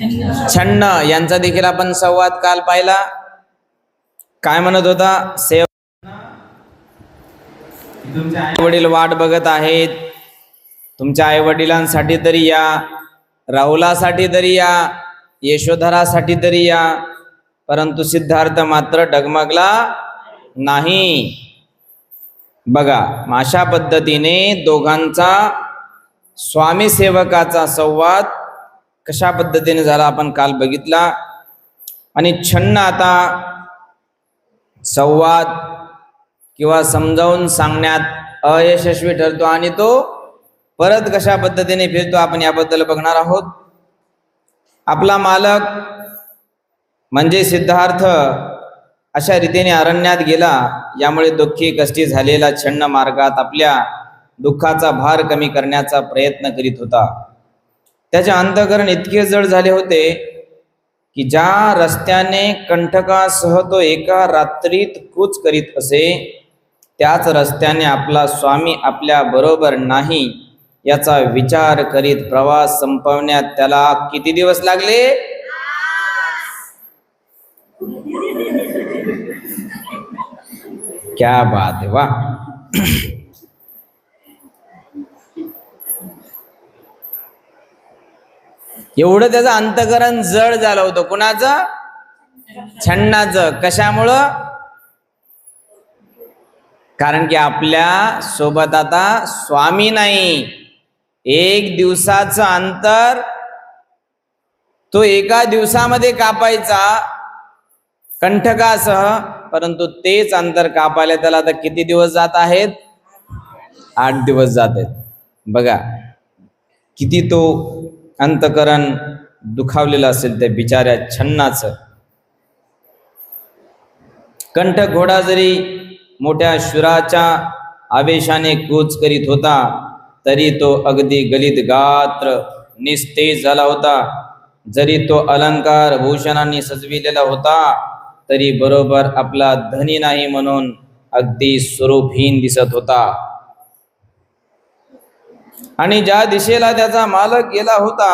छन्न यांचा देखील आपण संवाद काल पाहिला. काय म्हणत होता? सेव तुमचे आई वडील वाट बघत आहेत. तुमच्या आई वडिलांसाठी तरी या. राहुलासाठी तरी या. यशोधरासाठी तरी या. परंतु सिद्धार्थ मात्र डगमगला नाही. बघा अशा पद्धतीने दोघांचा स्वामी सेवकाचा संवाद कशा पद्धतीने झाला आपण काल बघितला. आणि छन्न आता संवाद किंवा समजावून सांगण्यात अयशस्वी ठरतो आणि तो परत कशा पद्धतीने फिरतो आपण याबद्दल बघणार आहोत. आपला मालक म्हणजे सिद्धार्थ अशा रीतीने अरण्यात गेला. यामुळे दुःखी कष्टी झालेला छन्न मार्गात आपल्या दुःखाचा भार कमी करण्याचा प्रयत्न करीत होता. त्याचे अंतकरण इतके जड झाले होते की ज्या रस्त्याने कंठकासह तो एका रात्रीत कूच करीत असे त्याच रस्त्याने आपला स्वामी आपल्या बरोबर नाही याचा विचार करीत प्रवास संपवण्यात त्याला किती दिवस लागले? क्या बात वा एवढं त्याचं अंतकरण जड झालं होतं. कुणाचं? छन्नाचं. कशामुळं? कारण की आपल्यासोबत आता स्वामी नाही. एक दिवसाचं अंतर तो एका दिवसामध्ये कापायचा. कंठकासह परंतु तेच अंतर कापायला त्याला आता किती दिवस जात आहेत? आठ दिवस जात आहेत. बघा किती तो अंतकरण दुखावलेलं असेल त्या बिचाऱ्या छन्नाचं. कंठ घोडा जरी मोठ्या शुराच्या आवेशाने कूच करीत होता तरी तो अगदी गलित गात्र निस्तेज झाला होता. जरी तो अलंकार भूषणांनी सजविलेला होता तरी बरोबर आपला धनी नाही म्हणून अगदी स्वरूपहीन दिसत होता. आणि ज्या दिशेला त्याचा मालक गेला होता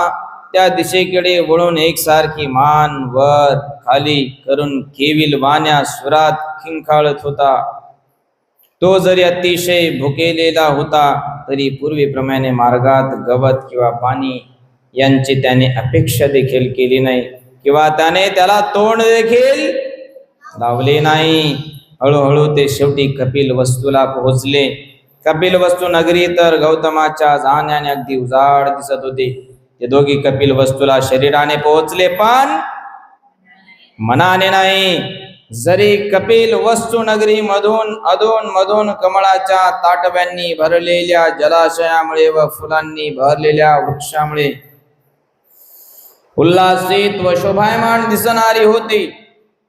त्या दिशेकडे वळून एकसारखी मान वर खाली करून केविल वाण्या सुरात खिंखाळत होता. तो जरी अतिशय भुकेलेला होता तरी पूर्वीप्रमाणे मार्गात गवत किंवा पाणी यांची त्याने अपेक्षा देखील केली नाही. किंवा त्याने त्याला तोंड देखील लावले नाही. हळूहळू ते शेवटी कपिल वस्तूला पोहोचले. कपिल वस्तू नगरी तर गौतमाच्या जाण्याने अगदी उजाड दिसत होते. ते दोघी कपिल वस्तूला शरीराने पोहोचले पण मनाने नाही. जरी कपिल वस्तू नगरी मधून अधून मधून कमळाच्या ताटव्यांनी भरलेल्या जलाशयामुळे व फुलांनी भरलेल्या वृक्षामुळे उल्हासित व शोभायमान दिसणारी होती.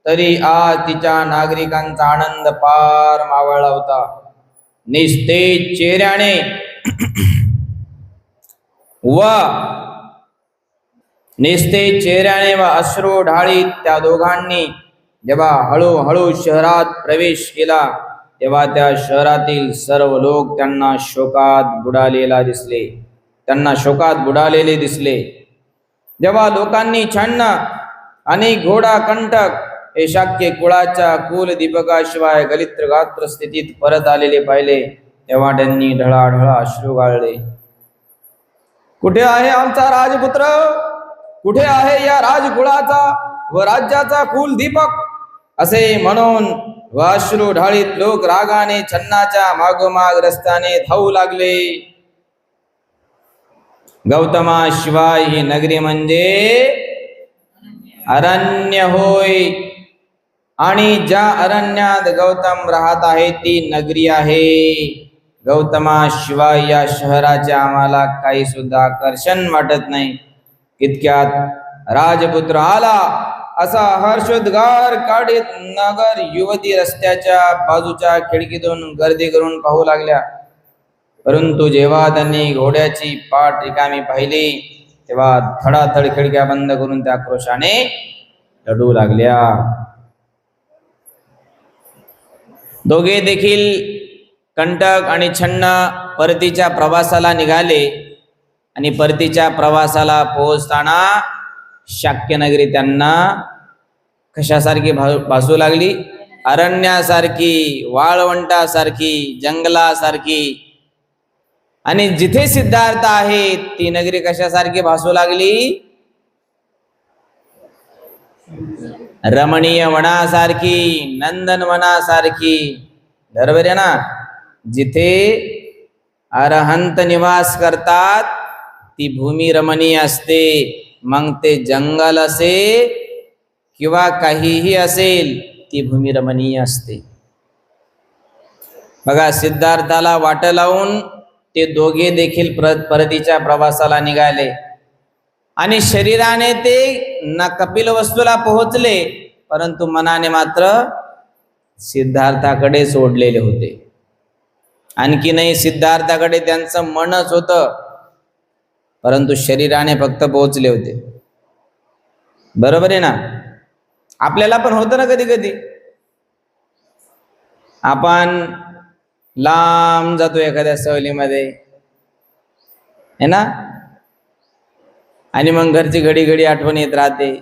तरी आज तिच्या नागरिकांचा आनंद पार मावळला होता. निस्तेज चेहऱ्याने व निस्तेज चेहऱ्याने व अश्रू ढाळीत त्या दोघांनी. जेव्हा हळूहळू शहरात प्रवेश केला तेव्हा त्या शहरातील सर्व लोक त्यांना शोकात बुडालेला दिसले. त्यांना शोकात बुडालेले दिसले. जेव्हा लोकांनी छान आणि घोडा कंटक हे शाक्य कुळाच्या कुल दीपकाशिवाय गलित्र गात्र स्थितीत परत आलेले पाहिले तेव्हा त्यांनी ढळाढळा अश्रू गाळले. कुठे आहे आमचा राजपुत्र? कुठे आहे या राजकुळाचा व राज्याचा कुल दीपक? असे म्हणून व अश्रू ढाळीत लोक रागाने छन्नाच्या मागोमाग रस्त्याने धावू लागले. गौतमा शिवाय ही नगरी म्हणजे अरण्य होय. आणि ज्या अरण्यात गौतम राहत आहे ती नगरी आहे. गौतमा शिवाय या शहराचे आम्हाला काही सुद्धा आकर्षण वाटत नाही. इतक्यात राजपुत्र आला. असा हर्षोद्गार काढीत नगर युवती रस्त्याच्या बाजूच्या खिडकीतून गर्दी करून पाहू लागल्या. परंतु जेव्हा त्यांनी घोड्याची पाठ रिकामी पाहिली तेव्हा थडाथड खिडक्या बंद करून त्या क्रोशाने लढू लागल्या. दोघे देखील कंटक आणि छन्न परतीच्या प्रवासाला निघाले आणि परतीच्या प्रवासाला पोहोचताना शाक्यनगरी त्यांना कशासारखी भा भासू लागली? अरण्यासारखी वाळवंटासारखी जंगलासारखी. आणि जिथे सिद्धार्थ आहेत ती नगरी कशासारखी भासू लागली? रमणीय वनासारखी नंदन वनासारखी बरोबर आहे ना? जिथे अरहंत निवास करतात ती भूमी रमणीय असते. मग ते जंगल असे किंवा काहीही असेल ती भूमी रमणीय असते. बघा सिद्धार्थाला वाट लावून ते दोघे देखील प्र- परतीच्या प्रवासाला निघाले. आणि शरीराने ते न कपिल वस्तूला पोहोचले परंतु मनाने मात्र सिद्धार्थाकडे सोडलेले होते. आणखीनही सिद्धार्थाकडे त्यांचं मनच होतं परंतु शरीराने फक्त पोहोचले होते. बरोबर आहे ना? आपल्याला पण होतं ना कधी कधी आपण लांब जातो एखाद्या सहलीमध्ये. है ना? आणि मग घरची घडी घडी आठवण येत राहते.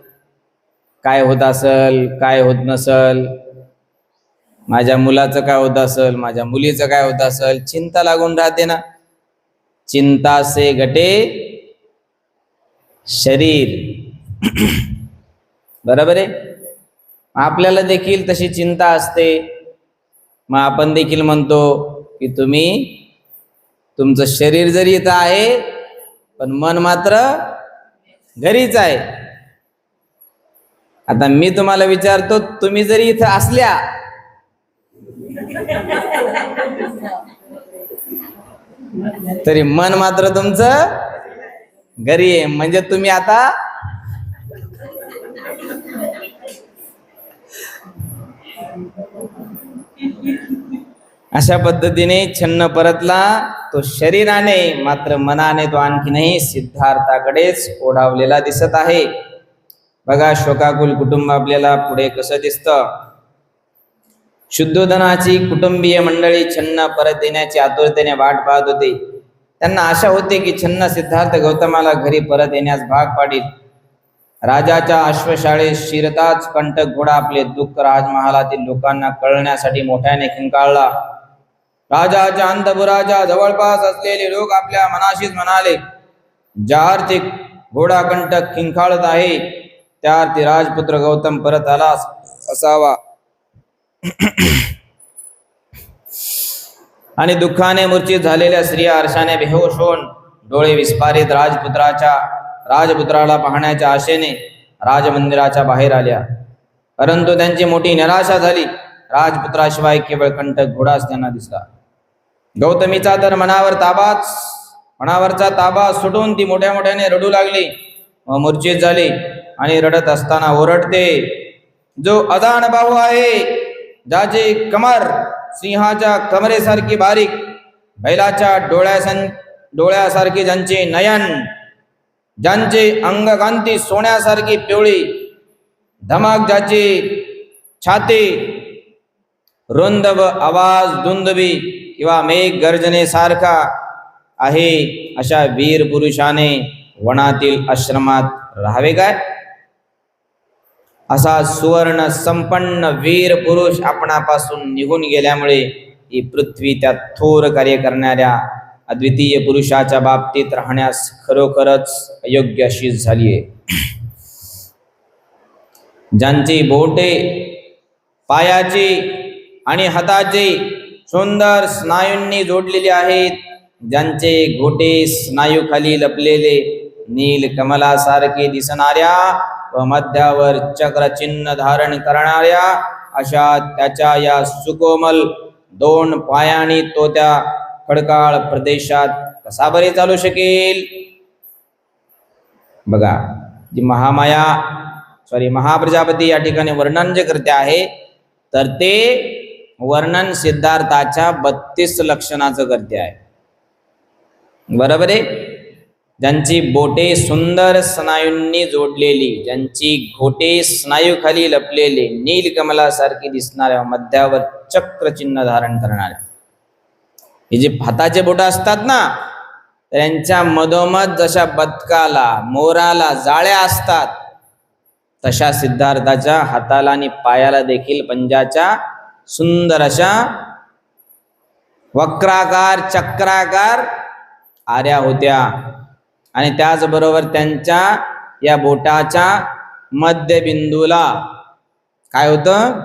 काय होत असल काय होत नसल. माझ्या मुलाचं काय होत असल माझ्या मुलीचं काय होत असल चिंता लागून राहते ना. चिंता से गटे शरीर. बरोबर आहे? आपल्याला देखील तशी चिंता असते. मग आपण देखील म्हणतो की तुम्ही तुमचं शरीर जरी इथं आहे पण मन मात्र घरीच आहे. आता मी तुम्हाला विचारतो तुम्ही जरी इथं असल्या तरी मन मात्र तुमचं घरी आहे. म्हणजे तुम्ही आता अशा पद्धतीने छन्न परतला. तो शरीराने मात्र मनाने तो आणखीनही सिद्धार्थाकडेच ओढावलेला दिसत आहे. बघा शोकाकुल कुटुंब आपल्याला पुढे कसं दिसतं? शुद्धोधनाची कुटुंबीय मंडळी छन्न परत येण्याची आतुरतेने वाट पाहत होती. त्यांना आशा होती की छन्न सिद्धार्थ गौतमाला घरी परत येण्यास भाग पाडील. राजाच्या अश्वशाळेत शिरताच कंटक घोडा आपले दुःख राजमहालातील लोकांना कळण्यासाठी मोठ्याने किंकाळला राजाच्या अंतपुराच्या जवळपास असलेले लोक आपल्या मनाशीच म्हणाले ज्या अर्थी घोडा कंटक किंकाळत आहे त्या अर्थी राजपुत्र गौतम परत आला असावा. आणि दुःखाने मूर्छित झालेल्या स्त्रिया आरशाने बेहोश होऊन डोळे विस्फारित राजपुत्राच्या राजपुत्राला पाहण्याच्या आशेने राजमंदिराच्या बाहेर आल्या. परंतु त्यांची मोठी निराशा झाली. राजपुत्राशिवाय केवळ कंटक घोडाच त्यांना दिसला. गौतमीचा तर मनावर ताबाच मनावरचा ताबा सुटून ती मोठ्या मोठ्याने रडू लागली. मूर्छित झाली आणि रडत असताना ओरडते जो अदान बाहू आहे ज्याचे कमर सिंहाच्या कमरेसारखी बारीक बैलाच्या डोळ्यासन डोळ्यासारखे ज्यांचे नयन ज्यांचे अंगकांती सोन्यासारखी पिवळी धमाक ज्याची छाती रुंद व आवाज दुंदबी किंवा मेघ गर्जनेसारखा आहे अशा वीर पुरुषाने वनातील आश्रमात राहावे काय? असा सुवर्ण संपन्न वीर पुरुष आपणापासून निघून गेल्यामुळे ही पृथ्वी त्या थोर कार्य करणाऱ्या अद्वितीय पुरुषाच्या बाबतीत राहण्यास खरोखरच अयोग्य अशी झाली आहे. ज्यांची बोटे पायाची आणि हाताची सुंदर स्नायूंनी जोडलेली आहेत. ज्यांचे घोटे स्नायूखाली लपलेले नील कमलासारखे दिसणाऱ्या व मध्यावर चक्रचिन्ह धारण करणाऱ्या अशा त्याच्या या सुकोमल दोन पायानी तो त्या खडकाळ प्रदेशात कसा बरे चालू शकेल? बघा जी महामाया सॉरी महाप्रजापती या ठिकाणी वर्णन जे करते आहे तर ते वर्णन सिद्धार्थाच्या बत्तीस लक्षणाचं करते आहे. बरोबर आहे? ज्यांची बोटे सुंदर स्नायूंनी जोडलेली ज्यांची घोटे स्नायूखाली लपलेले नीलकमलासारखी दिसणाऱ्या मध्यावर चक्रचिन्ह धारण करणाऱ्या हे जे हाताचे बोट असतात ना त्यांच्या मधोमध जशा बदकाला मोराला जाळ्या असतात तशा सिद्धार्थाच्या हाताला आणि पायाला देखील पंजाच्या सुंदर अशा वक्राकार चक्राकार आर्या होत्या. आणि त्याचबरोबर त्यांच्या या बोटाच्या मध्यबिंदूला काय होतं?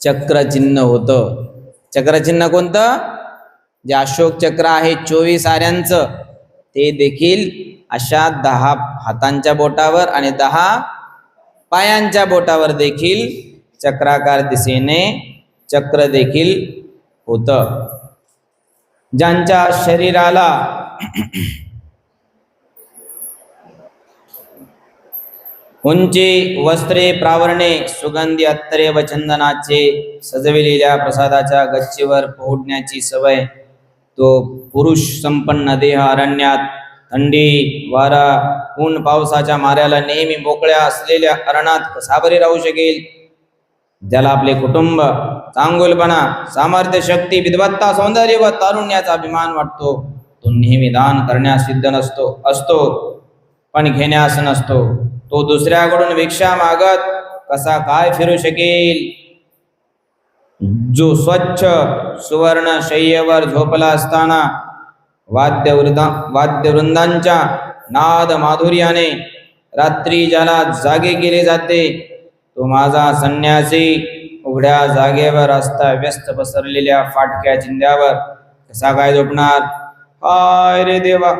चक्रचिन्ह होतं. चक्रचिन्ह कोणतं? जे अशोक चक्र आहे चोवीस आऱ्यांचं ते देखील अशा दहा हातांच्या बोटावर आणि दहा पायांच्या बोटावर देखील चक्राकार दिशेने चक्र देखील होतं. ज्यांच्या शरीराला उंची वस्त्रे प्रावरणे सुगंधी अत्तरे व चंदनाचे सजविलेल्या प्रसादाच्या गच्चीवर पोहोडण्याची सवय तो पुरुष संपन्न देह अरण्यात थंडी वारा ऊन पावसाच्या माऱ्याला नेहमी मोकळ्या असलेल्या अरणात कसा राहू शकेल. ज्याला आपले कुटुंब चांगुलपणा सामर्थ्य शक्ती विद्वत्ता सौंदर्य व तारुण्याचा अभिमान वाटतो. तो नेहमी दान करण्यास सिद्ध नसतो असतो पण घेण्यास नसतो. तो दुसऱ्याकडून भिक्षा मागत कसा काय फिरू शकेल? जो स्वच्छ सुवर्ण शय्येवर झोपला असताना वाद्यवृंदा वाद्यवृंदांच्या नाद माधुर्याने रात्री ज्याला जागे केले जाते तो माझा संन्यासी उघड्या जागेवर असता व्यस्त पसरलेल्या फाटक्या चिंध्यावर कसा काय झोपणार? हाय रे देवा!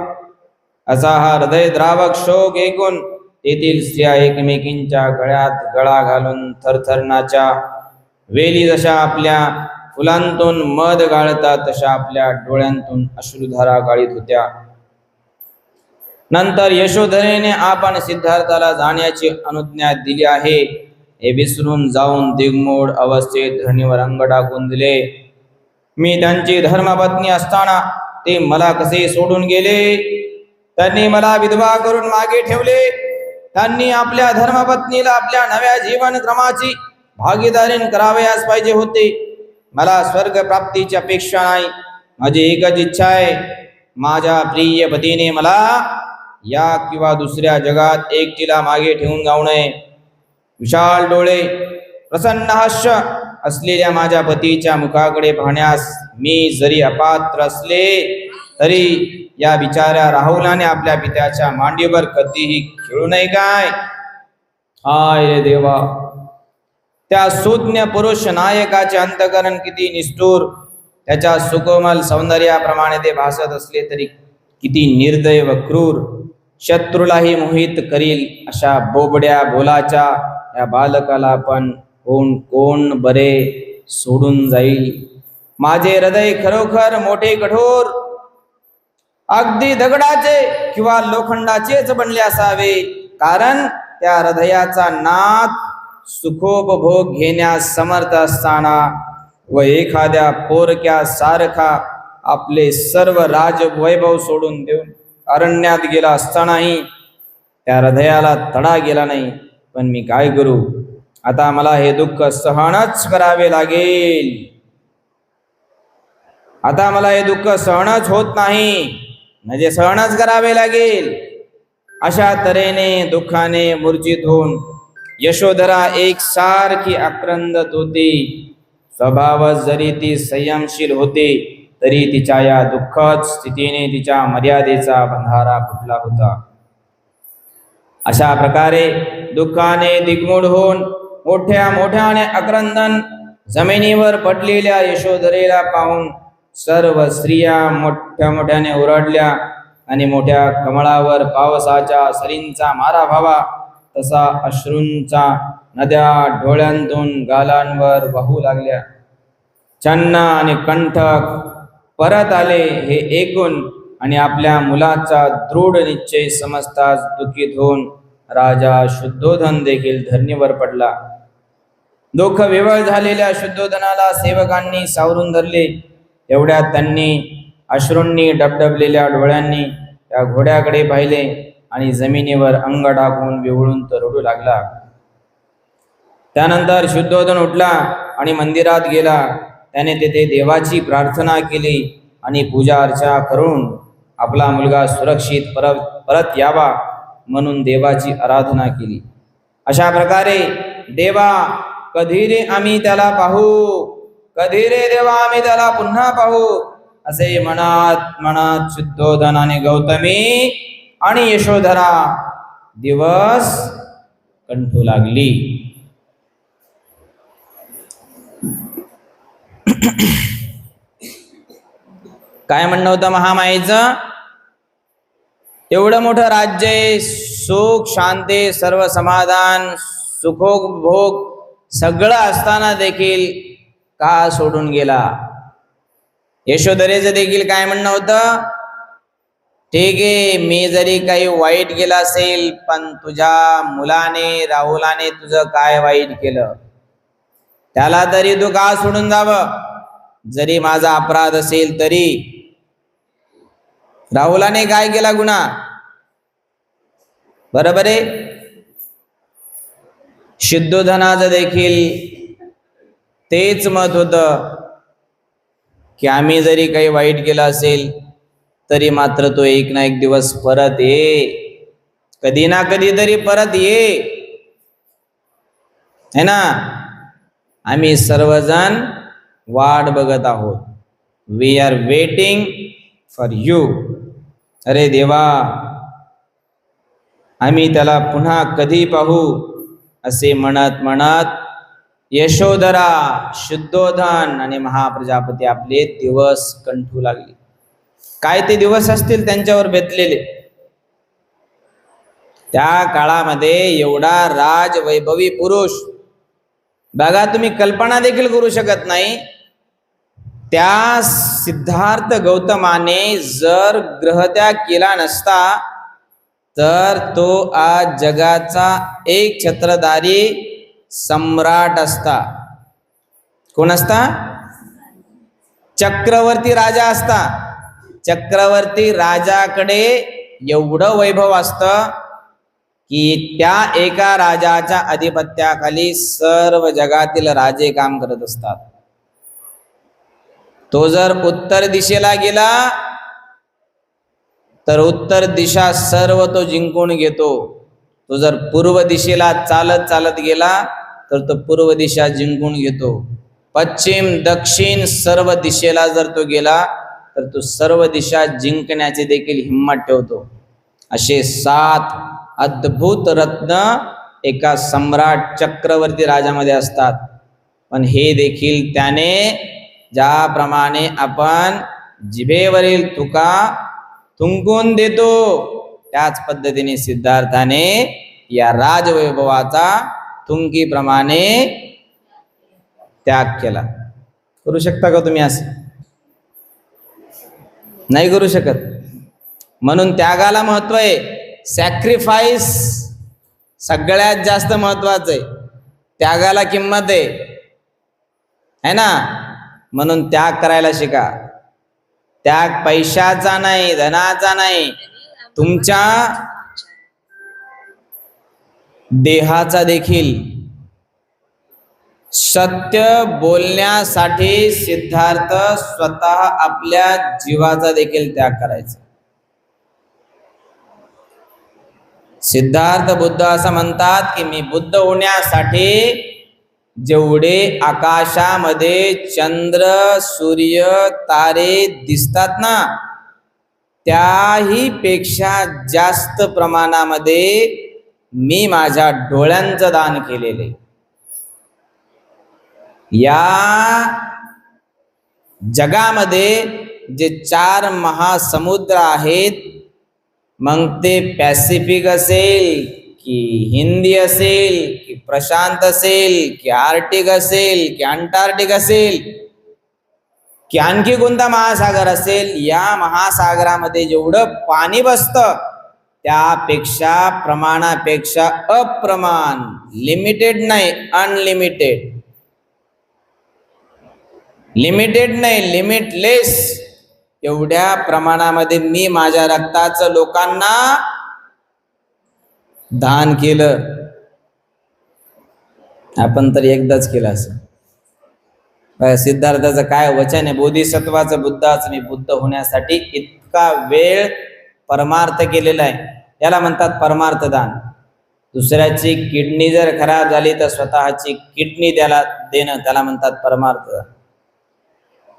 असा हा हृदय द्रावक शोक ऐकून तेथील स्त्रिया एकमेकींच्या गळ्यात गळा घालून थरथरणाच्या वेली जशा आपल्या फुलांतून मध गाळतात तशा आपल्या डोळ्यांतून अश्रुधारा गाळीत होत्या. नंतर यशोधरेने आपण सिद्धार्थाला जाण्याची अनुज्ञा दिली आहे. हे विसरून जाऊन दिग्मूढ अवस्थेत धरणीवर अंग टाकून दिले. मी त्यांची धर्मपत्नी असताना ते मला कसे सोडून गेले? त्यांनी मला विधवा करून मागे ठेवले. त्यांनी आपल्या धर्मपत्नीला आपल्या नव्या जीवन क्रमाची भागीदारीन करावयास पाहिजे होते. मला स्वर्ग प्राप्तीची अपेक्षा नाही. माझी एकच इच्छा आहे. माझ्या प्रिय पतीने मला या किंवा दुसऱ्या जगात एकटीला मागे ठेवून जाऊ नये. विशाल डोळे प्रसन्न हास्य असलेल्या माझ्या पतीच्या मुखाकडे पाहण्यास मी जरी अपात्र असले तरी या बिचाऱ्या राहुलाने आपल्या पित्याच्या मांडीवर कधीही खेळू नये काय? हाय रे देवा. त्या सुज्ञ पुरुष नायकाचे अंतकरण किती निष्ठूर. त्याच्या सुकोमल सौंदर्याप्रमाणे ते भासत असले तरी किती निर्दय व क्रूर. शत्रूलाही मोहित करील अशा बोबड्या बोलाच्या या बालकाला पण कोण कोण बरे सोडून जाईल? माझे हृदय खरोखर मोठे कठोर अगदी दगडाचे किंवा लोखंडाचेच बनले असावे. कारण त्या हृदयाचा नाद सुखोपभोग घेण्यास समर्थ असताना व एखाद्या पोरक्या सारखा आपले सर्व राजवैभव सोडून देऊन अरण्यात गेला असतानाही त्या हृदयाला तडा गेला नाही. पण मी काय करू? आता मला हे दुःख सहनच करावे लागेल. आता मला हे दुःख सहनच होत नाही. म्हणजे सहनच करावे लागेल. अशा तऱ्हेने दुःखाने मूर्जित होऊन यशोधरा एक सारखी आक्रंदत होती स्वभाव जरी ती संयमशील होती तरी तिच्या या दुःखद स्थितीने तिच्या मर्यादेचा बंधारा फुटला होता. अशा प्रकारे दुःखाने दिग्मूढ होऊन मोठ्या मोठ्याने अक्रंदन जमिनीवर पडलेल्या यशोधरेला पाहून सर्व स्त्रिया मोठ्या मोठ्याने ओरडल्या आणि मोठ्या कमळावर पावसाच्या सरींचा मारा व्हावा तसा अश्रूंचा नद्या डोळ्यांतून गालांवर वाहू लागल्या. चन्ना आणि कंठक परत आले हे ऐकून आणि आपल्या मुलाचा दृढ निश्चय समजताच दुखीत होऊन राजा शुद्धोधन देखील धरणीवर पडला. दुःख विवळ झालेल्या शुद्धोधनाला सेवकांनी सावरून धरले. एवढ्यात त्यांनी अश्रूंनी डबडबलेल्या डोळ्यांनी त्या घोड्याकडे पाहिले आणि जमिनीवर अंग टाकून विवळून तर रडू लागला. त्यानंतर शुद्धोधन उठला आणि मंदिरात गेला. त्याने तेथे देवाची प्रार्थना केली आणि पूजा अर्चा करून आपला मुलगा सुरक्षित परत परत यावा. म्हणून देवाची आराधना केली. अशा प्रकारे देवा कधी रे आम्ही त्याला पाहू? कधी रे देवा आम्ही त्याला पुन्हा पाहू? असे मनात मनात शुद्धोधन आणि गौतमी आणि यशोधरा दिवस कंठू लागली. काय म्हणणं होतं महामाईचं? एवढं मोठं राज्य आहे. सुख शांती सर्व समाधान सुखोपभोग सगळं असताना देखील का सोडून गेला? यशोधरेचं देखील काय म्हणणं होतं? ठीक आहे मी जरी काही वाईट केलं असेल पण तुझ्या मुलाने राहुलाने तुझं काय वाईट केलं? त्याला तरी तू का सोडून जावं? जरी माझा अपराध असेल तरी राहुलाने काय केला गुन्हा? बरोबर आहे? शुद्धोधनाचं देखील तेच मत होत की आम्ही जरी काही वाईट केलं असेल तरी मात्र तो एक ना एक दिवस परत ये. कधी ना कधी तरी परत ये. है ना? आम्ही सर्वजण वाट बघत आहोत. We are waiting for you अरे देवा आम्ही त्याला पुन्हा कधी पाहू? असे म्हणत म्हणत यशोधरा शुद्धोधन आणि महाप्रजापती आपले दिवस कंठू लागले. काय ते दिवस असतील त्यांच्यावर बेतलेले? त्या काळामध्ये एवढा राज वैभवी पुरुष. बघा तुम्ही कल्पना देखील करू शकत नाही. त्या सिद्धार्थ गौतमाने जर ग्रहत्याग केला नसता तर तो आज जगाचा एक छत्रधारी सम्राट असता. कोण असता? चक्रवर्ती राजा असता. चक्रवर्ती राजाकडे एवढं वैभव असतं की त्या एका राजाच्या अधिपत्याखाली सर्व जगातील राजे काम करत असतात. तो जर उत्तर दिशेला गेला तर उत्तर दिशा सर्व तो जिंकून घेतो. तो जर पूर्व दिशेला चालत चालत गेला तर तो पूर्व दिशा जिंकून घेतो. पश्चिम दक्षिण सर्व दिशेला जर तो गेला तर तो सर्व दिशा जिंकण्याची देखील हिंमत ठेवतो. असे सात अद्भुत रत्न एका सम्राट चक्रवर्ती राजामध्ये असतात. पण हे देखील त्याने ज्याप्रमाणे आपण जिभेवरील तुका तुंकून देतो त्याच पद्धतीने सिद्धार्थाने या राजवैभवाचा तुंकीप्रमाणे त्याग केला. करू शकता का तुम्ही असं? नाही करू शकत. म्हणून त्यागाला महत्त्व आहे. सॅक्रिफाईस सगळ्यात जास्त महत्वाचं आहे. त्यागाला किंमत आहे. है ना? म्हणून त्याग करायला शिका. त्याग पैशाचा नाही धनाचा नाही. तुमच्या देहाचा देखील. सत्य बोलण्यासाठी सिद्धार्थ स्वतः आपल्या जीवाचा देखील त्याग करायचा. सिद्धार्थ बुद्ध असं म्हणतात की मी बुद्ध होण्यासाठी जेवढे आकाशामध्ये चंद्र सूर्य तारे दिसतात ना त्याही पेक्षा जास्त प्रमाणामध्ये मी माझ्या डोळ्यांचं दान केलेले. या जगामध्ये जे चार महासमुद्र आहेत मग ते पॅसिफिक असेल की हिंदी असेल की प्रशांत असेल की आर्टिक असेल की अंटार्क्टिक असेल की आणखी कोणता महासागर असेल या महासागरामध्ये जेवढं पाणी बसतं त्यापेक्षा प्रमाणापेक्षा अप्रमाण लिमिटेड नाही अनलिमिटेड लिमिटेड नाही लिमिटलेस एवढ्या प्रमाणामध्ये मी माझ्या रक्ताचं लोकांना दान केलं. आपण तर एकदाच केलं असं. सिद्धार्थाचं काय वचन आहे? बोधिसत्वाचं बुद्धाचं मी बुद्ध होण्यासाठी इतका वेळ परमार्थ केलेला आहे. याला म्हणतात परमार्थ दान. दुसऱ्याची किडनी जर खराब झाली तर स्वतःची किडनी त्याला देणं त्याला म्हणतात परमार्थ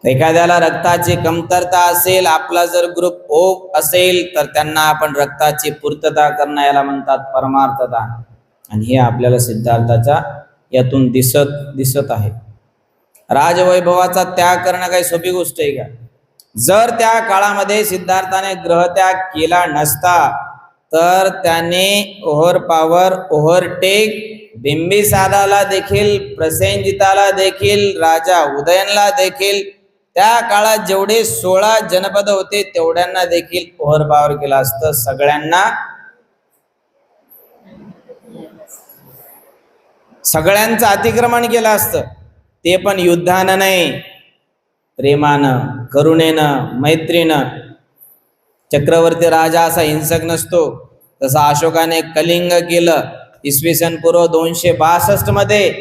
एखाद्याला रक्ताची कमतरता असेल आपला जर ग्रुप ओ असेल तर त्यांना आपण रक्ताची पूर्तता करणं याला म्हणतात परमार्थता. आणि हे आपल्याला सिद्धार्थाच्या यातून दिसत दिसत आहे. राजवैभवाचा त्याग करणं काही सोपी गोष्ट आहे का? जर त्या काळामध्ये सिद्धार्थाने ग्रहत्याग केला नसता तर त्याने ओव्हर पॉवर ओव्हरटेक बिंबिसाराला देखील प्रसेनजिताला देखील राजा उदयनला देखील त्या काळात जेवढे सोळा जनपद होते तेवढ्यांना देखील ओव्हर पॉवर केलं असतं. सगळ्यांना सगळ्यांचं अतिक्रमण केलं असतं. ते पण युद्धानं नाही. प्रेमानं करुणेनं मैत्रीनं. चक्रवर्ती राजा असा हिंसक नसतो. तसा अशोकाने कलिंग केलं. इसवी सन पूर्व दोनशे बासष्टमध्ये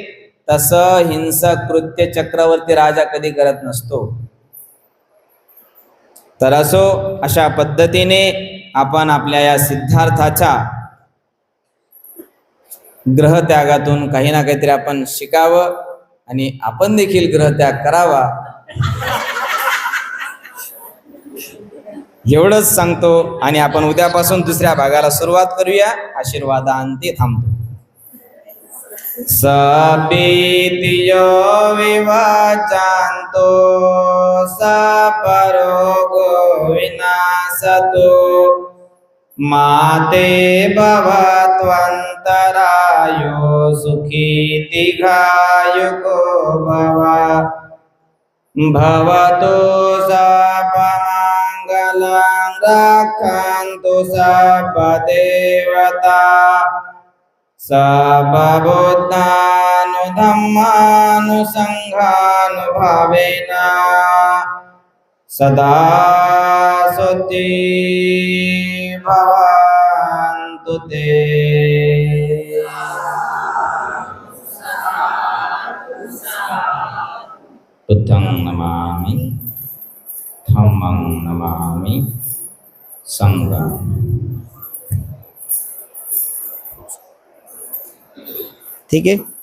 तसं हिंसक कृत्य चक्रवर्ती राजा कधी करत नसतो. तर असो अशा पद्धतीने आपण आपल्या या सिद्धार्थाच्या ग्रहत्यागातून काही ना काहीतरी आपण शिकावं आणि आपण देखील ग्रहत्याग करावा. एवढंच सांगतो आणि आपण उद्यापासून दुसऱ्या भागाला सुरुवात करूया. आशीर्वादांती थांबतो. सपीतियो विवाचान्तो सपरोगो विनाशतो माते भवत्वन्तरायो सुखी दीर्घायुको भवा भवतु सपमङ्गलं रक्षन्तु सपदेवता सबबुद्धानुधम्मानुसङ्घानुभावेन सदा सुति भवन्तु ते। बुद्धं नमामि धम्मं नमामि सङ्घं ठीक आहे?